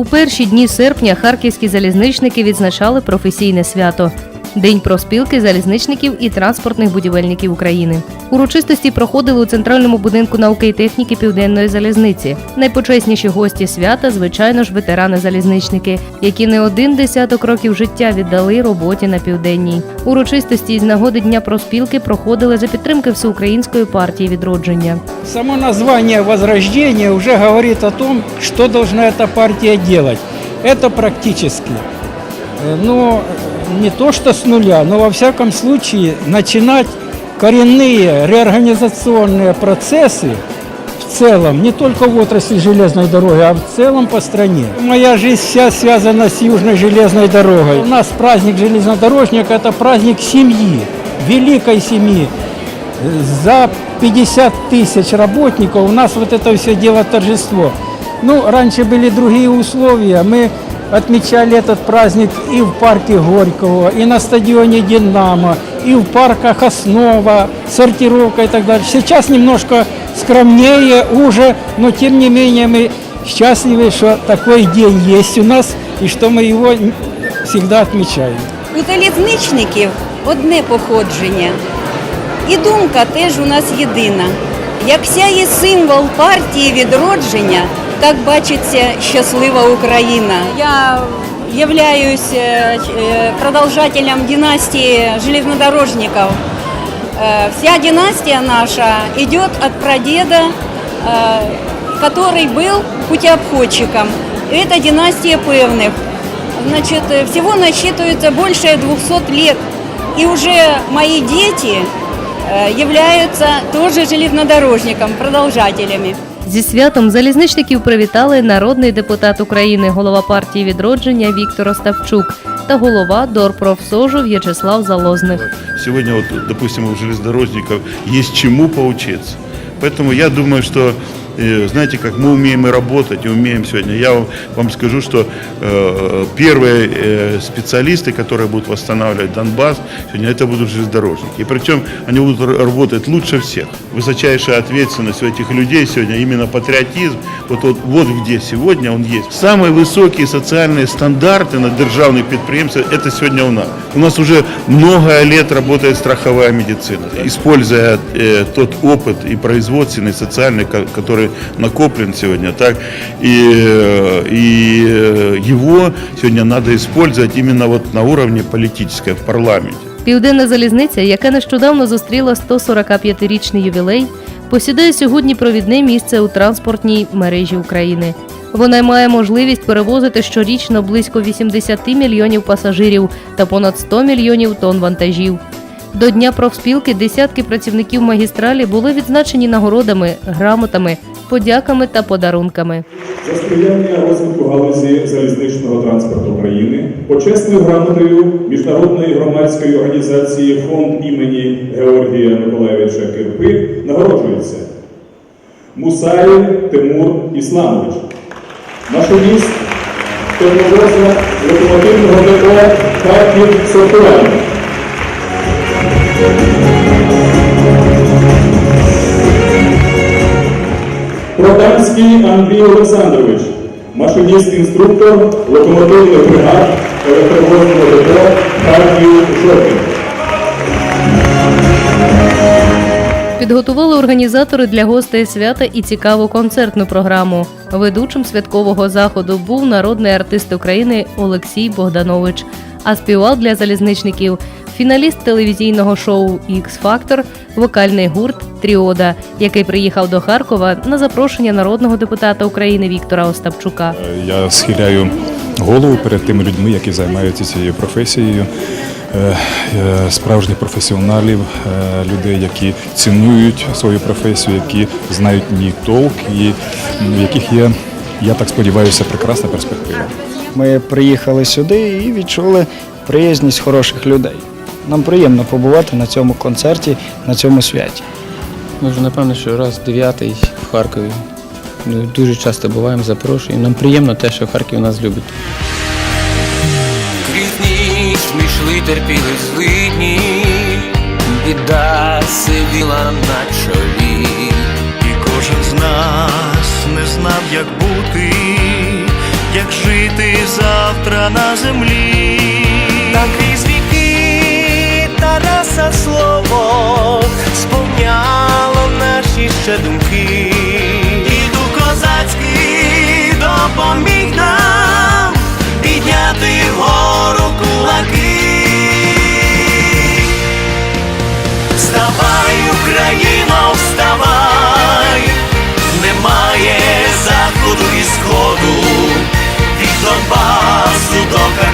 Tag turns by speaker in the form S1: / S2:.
S1: У перші дні серпня харківські залізничники відзначали професійне свято. День профспілки залізничників і транспортних будівельників України. Урочистості проходили у центральному будинку науки і техніки Південної залізниці. Найпочесніші гості свята, звичайно ж, ветерани-залізничники, які не один десяток років життя віддали роботі на південній. Урочистості із нагоди Дня профспілки проходили за підтримки Всеукраїнської партії відродження.
S2: Само название «Возрождение» уже говорит о том, что должна эта партия делать. Это практически, э, ну, не то что с нуля, но во всяком случае начинать коренные реорганизационные процессы в целом, не только в отрасли железной дороги, а в целом по стране. Моя жизнь вся связана с Южной железной дорогой. У нас праздник железнодорожника – это праздник семьи, великой семьи. За 50 тысяч работников у нас вот это все дело торжество. Ну, раньше были другие условия. Мы отмечали этот праздник и в парке Горького, и на стадионе «Динамо», и в парках «Основа», сортировка и так далее. Сейчас немножко скромнее уже, но тем не менее мы счастливы, что такой день есть у нас, и что мы его всегда отмечаем.
S3: У залізничників одне походження. І думка теж у нас єдина. Як сяє символ партії відродження, Так бачиться щаслива Україна. Я являюсь е, е, продовжателем династии железнодорожников. Э, Вся династия наша идет от прадеда, э, который был путеобходчиком. Это династия Певных. Значит, э, всего насчитывается больше 200 лет. И уже мои дети э, являются тоже железнодорожником, продолжателями.
S1: Зі святом залізничників привітали народний депутат України, голова партії відродження Віктор Оставчук та голова Дорпрофсожу В'ячеслав Залозних.
S4: Сьогодні, от допустимо, у железнодорожників є чому поучитися. Поэтому я думаю, что, э, знаете, как мы умеем и работать, и умеем сегодня. Я вам, вам скажу, что э, первые э, специалисты, которые будут восстанавливать Донбасс, сегодня это будут железнодорожники. И причем они будут работать лучше всех. Высочайшая ответственность у этих людей сегодня, именно патриотизм, вот, вот, вот где сегодня он есть. Самые высокие социальные стандарты на державных предприятиях, это сегодня у нас. У нас уже много лет работает страховая медицина. Используя э, тот опыт и производственный, социальный, ко- который накоплен сегодня, так, и, э, и э, его сегодня надо использовать именно вот на уровне политическом, в парламенте.
S1: Південна залізниця, яка нещодавно зустріла 145-річний ювілей, посідає сьогодні провідне місце у транспортній мережі України. Вона має можливість перевозити щорічно близько 80 мільйонів пасажирів та понад 100 мільйонів тонн вантажів. До Дня профспілки десятки працівників магістралі були відзначені нагородами, грамотами, подяками та подарунками.
S5: за сприяння розвитку галузі залізничного транспорту України, почесною грамотою Міжнародної громадської організації Фонд імені Георгія Миколаєвича Кирпи нагороджується Мусаєв Тимур Ісламович, машиніст тепловоза локомотивного депо Харків сортування. Проданський Андрій Олександрович, машиніст-інструктор локомотивних бригад електровозного депо Харків Шопінг.
S1: Підготували організатори для гостей свята і цікаву концертну програму. Ведучим святкового заходу був народний артист України Олексій Богданович. А співав для залізничників фіналіст телевізійного шоу Ікс Фактор, вокальний гурт Тріода, який приїхав до Харкова на запрошення народного депутата України Віктора Остапчука.
S6: Я схиляю голову перед тими людьми, які займаються цією професією. Е, е, Справжніх професіоналів, е, людей, які цінують свою професію, які знають в ній толк, і в яких є, я так сподіваюся, прекрасна перспектива.
S7: Ми приїхали сюди і відчули приязність хороших людей. Нам приємно побувати на цьому концерті, на цьому святі.
S8: Ми вже напевно, що раз дев'ятий в Харкові. Дуже часто буваємо, запрошуємо. Нам приємно те, що Харків нас любить.
S9: Крізь ніч ми йшли, терпіли злидні, біда сивіла на чолі.
S10: І кожен з нас не знав, як бути, як жити.
S9: завтра на землі. Так Тараса слово сповняло наші ще думки. І дух козацький допоміг нам підняти вгору кулаки. Вставай, Україно, вставай, немає заходу і сходу, від Донбасу до Карпатських